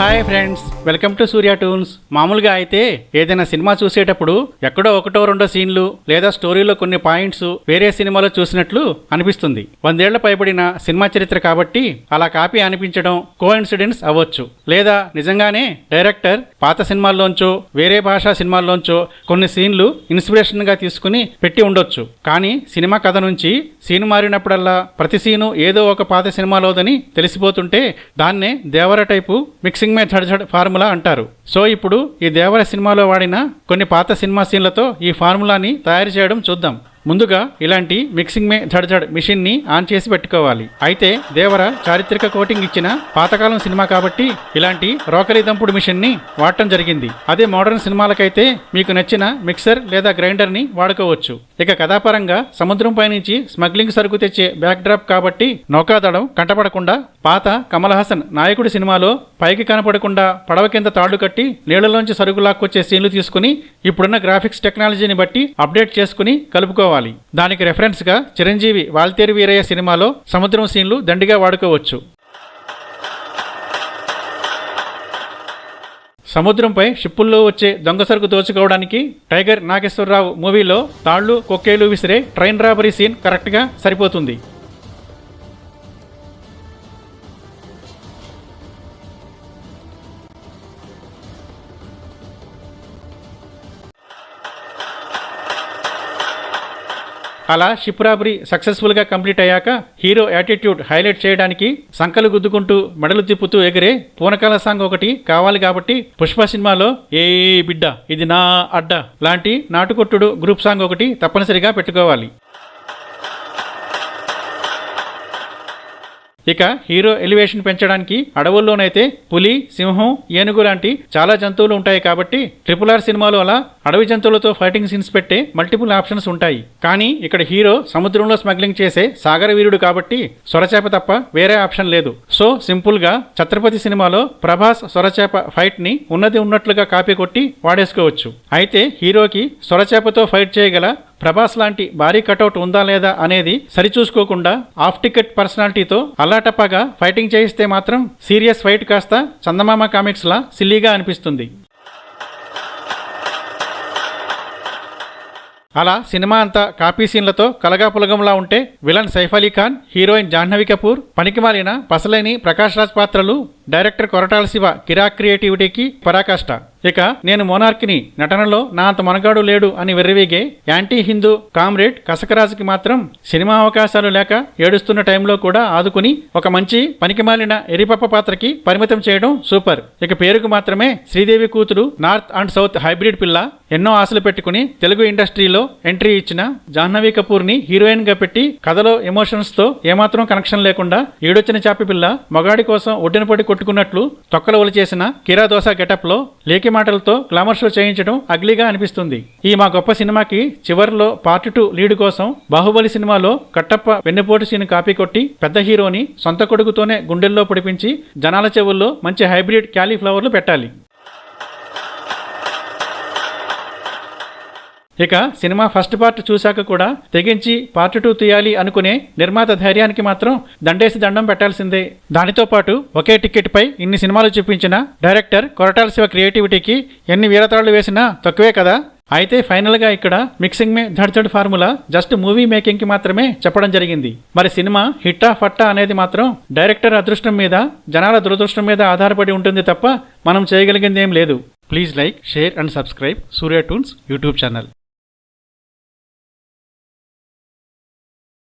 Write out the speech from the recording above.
Hi friends welcome to Surya toons. మామూలుగా అయితే ఏదైనా సినిమా చూసేటప్పుడు ఎక్కడో ఒకటో రెండో సీన్లు లేదా స్టోరీలో కొన్ని పాయింట్స్ వేరే సినిమాలో చూసినట్లు అనిపిస్తుంది. వందేళ్ళ పైబడిన సినిమా చరిత్ర కాబట్టి అలా కాపీ అనిపించడం కోఇన్సిడెన్స్ అవ్వచ్చు. లేదా నిజంగానే డైరెక్టర్ పాత సినిమాల్లోంచో వేరే భాషా సినిమాల్లోంచో కొన్ని సీన్లు ఇన్స్పిరేషన్గా తీసుకుని పెట్టి ఉండొచ్చు. కానీ సినిమా కథ నుంచి సీన్ మారినప్పుడల్లా ప్రతి సీను ఏదో ఒక పాత సినిమాలోదని తెలిసిపోతుంటే దాన్నే దేవర టైపు మిక్సింగ్ మే ఝడ్ ఫార్ములా అంటారు. సో ఇప్పుడు ఈ దేవర సినిమాలో వాడిన కొన్ని పాత సినిమా సీన్లతో ఈ ఫార్ములాని తయారు చేయడం చూద్దాం. ముందుగా ఇలాంటి మిక్సింగ్ మే ఝడ్ మిషన్ని ఆన్ చేసి పెట్టుకోవాలి. అయితే దేవర చారిత్రక కోటింగ్ ఇచ్చిన పాతకాలం సినిమా కాబట్టి ఇలాంటి రోకలి దంపుడు మిషన్ని వాడటం జరిగింది. అదే మోడర్న్ సినిమాలకైతే మీకు నచ్చిన మిక్సర్ లేదా గ్రైండర్ని వాడుకోవచ్చు. ఇక కథాపరంగా సముద్రం పైనుంచి స్మగ్లింగ్ సరుకు తెచ్చే బ్యాక్ డ్రాప్ కాబట్టి నౌకాదళం కంటపడకుండా పాత కమల్ హాసన్ నాయకుడి సినిమాలో పైకి కనపడకుండా పడవ కింద తాళ్ళు కట్టి నీళ్ళలోంచి సరుకు లాక్కొచ్చే సీన్లు తీసుకుని ఇప్పుడున్న గ్రాఫిక్స్ టెక్నాలజీని బట్టి అప్డేట్ చేసుకుని కలుపుకోవాలి. దానికి రెఫరెన్స్గా చిరంజీవి వాల్తేరు వీరయ్య సినిమాలో సముద్రం సీన్లు దండిగా వాడుకోవచ్చు. సముద్రంపై షిప్పుల్లో వచ్చే దొంగ సరుకు దోచుకోవడానికి టైగర్ నాగేశ్వరరావు మూవీలో తాళ్ళు కొక్కేలు విసిరే ట్రైన్ రాబరీ సీన్ కరెక్ట్గా సరిపోతుంది. అలా షిప్ సక్సెస్ఫుల్గా కంప్లీట్ అయ్యాక హీరో యాటిట్యూడ్ హైలైట్ చేయడానికి సంకలు గుద్దుకుంటూ మెడలు తిప్పుతూ ఎగిరే పూనకాల సాంగ్ ఒకటి కావాలి కాబట్టి పుష్ప సినిమాలో ఏ బిడ్డ ఇది నా అడ్డ లాంటి నాటుకొట్టుడు గ్రూప్ సాంగ్ ఒకటి తప్పనిసరిగా పెట్టుకోవాలి. ఇక హీరో ఎలివేషన్ పెంచడానికి అడవుల్లోనైతే పులి సింహం ఏనుగు లాంటి చాలా జంతువులు ఉంటాయి కాబట్టి ట్రిపుల్ ఆర్ సినిమాలో అలా అడవి జంతువులతో ఫైటింగ్ సీన్స్ పెట్టే మల్టిపుల్ ఆప్షన్స్ ఉంటాయి. కానీ ఇక్కడ హీరో సముద్రంలో స్మగ్లింగ్ చేసే సాగర వీరుడు కాబట్టి సొరచేప తప్ప వేరే ఆప్షన్ లేదు. సో సింపుల్గా ఛత్రపతి సినిమాలో ప్రభాస్ సొరచేప ఫైట్ని ఉన్నది ఉన్నట్లుగా కాపీ కొట్టి వాడేసుకోవచ్చు. అయితే హీరోకి సొరచేపతో ఫైట్ చేయగల ప్రభాస్ లాంటి భారీ కటౌట్ ఉందా లేదా అనేది సరిచూసుకోకుండా ఆఫ్ టికెట్ పర్సనాలిటీతో అల్లాటప్పగా ఫైటింగ్ చేయిస్తే మాత్రం సీరియస్ ఫైట్ కాస్త చందమామ కామిక్స్లా సిల్లీగా అనిపిస్తుంది. అలా సినిమా అంతా కాపీ సీన్లతో కలగాపులగంలా ఉంటే విలన్ సైఫ్ అలీ ఖాన్ హీరోయిన్ జాహ్నవి కపూర్ పనికిమాలిన పసలేని ప్రకాష్ రాజ్ పాత్రలు డైరెక్టర్ కొరటాల శివ కిరాక్ క్రియేటివిటీకి పరాకాష్ట. ఇక నేను మోనార్కిని నటనలో నా అంత మనగాడు లేడు అని వెర్రవేగే యాంటీ హిందూ కామ్రేడ్ కసకరాజుకి మాత్రం సినిమా అవకాశాలు లేక ఏడుస్తున్న టైంలో కూడా ఆదుకుని ఒక మంచి పనికిమాలిన ఎరిపప్ప పాత్రకి పరిమితం చేయడం సూపర్. ఇక పేరుకు మాత్రమే శ్రీదేవి కూతురు నార్త్ అండ్ సౌత్ హైబ్రిడ్ పిల్ల ఎన్నో ఆశలు పెట్టుకుని తెలుగు ఇండస్ట్రీలో ఎంట్రీ ఇచ్చిన జాహ్నవి కపూర్ని హీరోయిన్గా పెట్టి కథలో ఎమోషన్స్తో ఏమాత్రం కనెక్షన్ లేకుండా ఏడొచ్చిన చాపిపిల్ల మగాడి కోసం ఒడ్డిన పొడి కొట్టుకున్నట్లు తొక్కలు చేసిన కిరా దోశ గెటప్లో లేకి మాటలతో గ్లామర్ షో చేయించడం అగ్లీగా అనిపిస్తుంది. ఈ మా గొప్ప సినిమాకి చివరిలో పార్ట్ టూ లీడ్ కోసం బాహుబలి సినిమాలో కట్టప్ప వెన్నుపోటు సీన్ కాపీ కొట్టి పెద్ద హీరోని సొంత కొడుకుతోనే గుండెల్లో పొడిపించి జనాల చెవుల్లో మంచి హైబ్రిడ్ క్యాలీఫ్లవర్లు పెట్టాలి. ఇక సినిమా ఫస్ట్ పార్ట్ చూశాక కూడా తెగించి పార్ట్ టూ తీయాలి అనుకునే నిర్మాత ధైర్యానికి మాత్రం దండేసి దండం పెట్టాల్సిందే. దానితో పాటు ఒకే టికెట్ పై ఇన్ని సినిమాలు చూపించిన డైరెక్టర్ కొరటాల శివ క్రియేటివిటీకి ఎన్ని వీరతాళ్ళు వేసినా తక్కువే కదా? అయితే ఫైనల్గా ఇక్కడ మిక్సింగ్ మే ధడ్ ఫార్ములా జస్ట్ మూవీ మేకింగ్కి మాత్రమే చెప్పడం జరిగింది. మరి సినిమా హిట్టా ఫట్టా అనేది మాత్రం డైరెక్టర్ అదృష్టం మీద జనాల దురదృష్టం మీద ఆధారపడి ఉంటుంది తప్ప మనం చేయగలిగింది ఏం లేదు. Please like share and subscribe Surya toons YouTube channel.